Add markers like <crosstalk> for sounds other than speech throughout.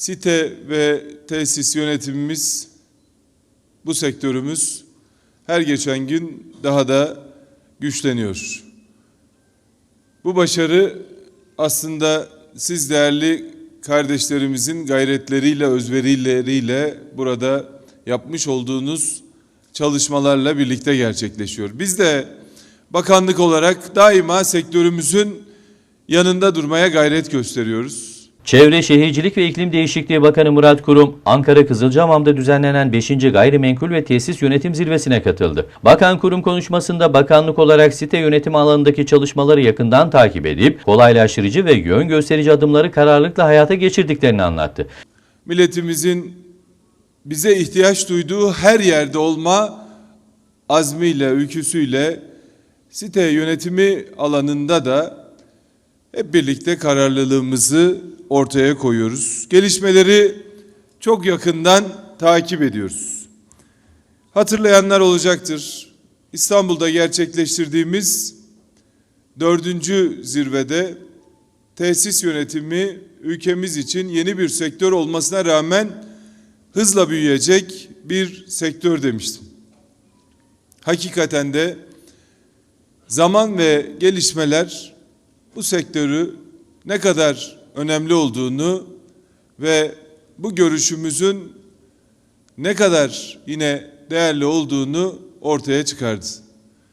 Site ve tesis yönetimimiz, bu sektörümüz her geçen gün daha da güçleniyor. Bu başarı aslında siz değerli kardeşlerimizin gayretleriyle, özverileriyle burada yapmış olduğunuz çalışmalarla birlikte gerçekleşiyor. Biz de bakanlık olarak daima sektörümüzün yanında durmaya gayret gösteriyoruz. Çevre Şehircilik ve İklim Değişikliği Bakanı Murat Kurum, Ankara Kızılcahamam'da düzenlenen 5. Gayrimenkul ve Tesis Yönetim Zirvesi'ne katıldı. Bakan Kurum konuşmasında bakanlık olarak site yönetimi alanındaki çalışmaları yakından takip edip kolaylaştırıcı ve yön gösterici adımları kararlılıkla hayata geçirdiklerini anlattı. Milletimizin bize ihtiyaç duyduğu her yerde olma azmiyle, ülküsüyle site yönetimi alanında da hep birlikte kararlılığımızı ortaya koyuyoruz. Gelişmeleri çok yakından takip ediyoruz. Hatırlayanlar olacaktır. İstanbul'da gerçekleştirdiğimiz dördüncü zirvede tesis yönetimi ülkemiz için yeni bir sektör olmasına rağmen hızla büyüyecek bir sektör demiştim. Hakikaten de zaman ve gelişmeler bu sektörü ne kadar önemli olduğunu ve bu görüşümüzün ne kadar yine değerli olduğunu ortaya çıkardı.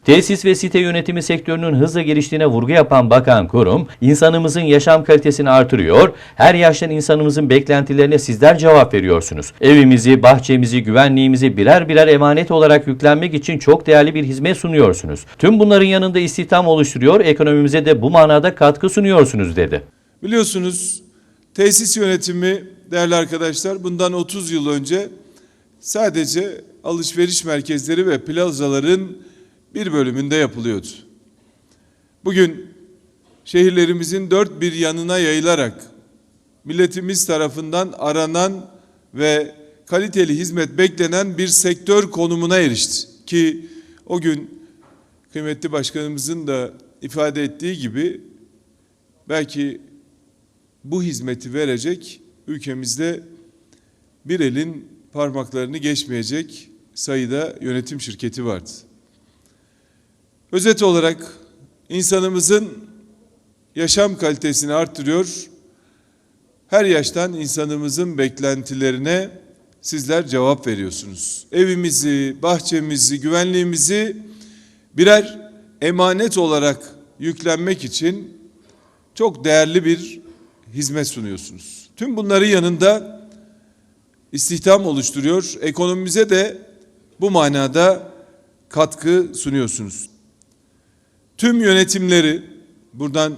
Tesis ve site yönetimi sektörünün hızla geliştiğine vurgu yapan Bakan Kurum, insanımızın yaşam kalitesini artırıyor, her yaştan insanımızın beklentilerine sizler cevap veriyorsunuz. Evimizi, bahçemizi, güvenliğimizi birer birer emanet olarak yüklenmek için çok değerli bir hizmet sunuyorsunuz. Tüm bunların yanında istihdam oluşturuyor, ekonomimize de bu manada katkı sunuyorsunuz dedi. Biliyorsunuz tesis yönetimi değerli arkadaşlar bundan 30 yıl önce sadece alışveriş merkezleri ve plazaların bir bölümünde yapılıyordu. Bugün şehirlerimizin dört bir yanına yayılarak milletimiz tarafından aranan ve kaliteli hizmet beklenen bir sektör konumuna erişti. Ki o gün kıymetli başkanımızın da ifade ettiği gibi belki bu hizmeti verecek ülkemizde bir elin parmaklarını geçmeyecek sayıda yönetim şirketi vardı. Özet olarak insanımızın yaşam kalitesini arttırıyor. Her yaştan insanımızın beklentilerine sizler cevap veriyorsunuz. Evimizi, bahçemizi, güvenliğimizi birer emanet olarak yüklenmek için çok değerli bir hizmet sunuyorsunuz. Tüm bunların yanında istihdam oluşturuyor. Ekonomimize de bu manada katkı sunuyorsunuz. Tüm yönetimleri buradan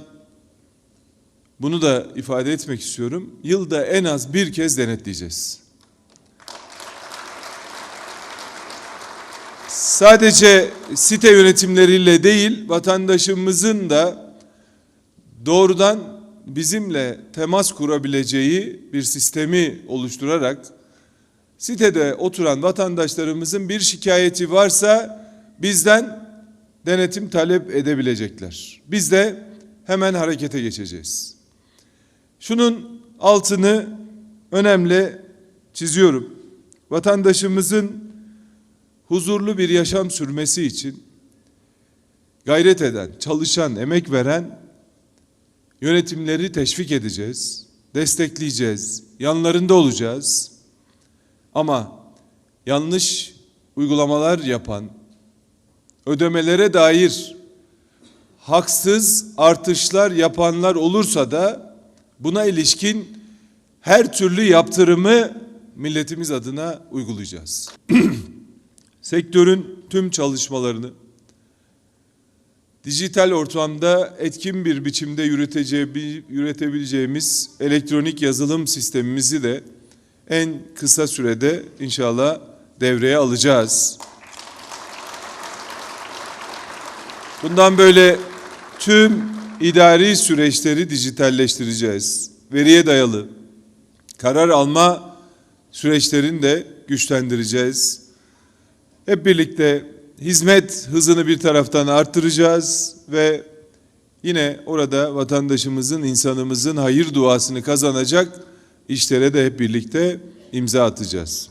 bunu da ifade etmek istiyorum. Yılda en az bir kez denetleyeceğiz. Sadece site yönetimleriyle değil, vatandaşımızın da doğrudan bizimle temas kurabileceği bir sistemi oluşturarak sitede oturan vatandaşlarımızın bir şikayeti varsa bizden denetim talep edebilecekler. Biz de hemen harekete geçeceğiz. Şunun altını önemli çiziyorum. Vatandaşımızın huzurlu bir yaşam sürmesi için gayret eden, çalışan, emek veren yönetimleri teşvik edeceğiz, destekleyeceğiz, yanlarında olacağız. Ama yanlış uygulamalar yapan, ödemelere dair haksız artışlar yapanlar olursa da buna ilişkin her türlü yaptırımı milletimiz adına uygulayacağız. <clears throat> Sektörün tüm çalışmalarını dijital ortamda etkin bir biçimde yürüteceği, yürütebileceğimiz elektronik yazılım sistemimizi de en kısa sürede inşallah devreye alacağız. Bundan böyle tüm idari süreçleri dijitalleştireceğiz. Veriye dayalı karar alma süreçlerini de güçlendireceğiz. Hep birlikte hizmet hızını bir taraftan arttıracağız ve yine orada vatandaşımızın, insanımızın hayır duasını kazanacak işlere de hep birlikte imza atacağız.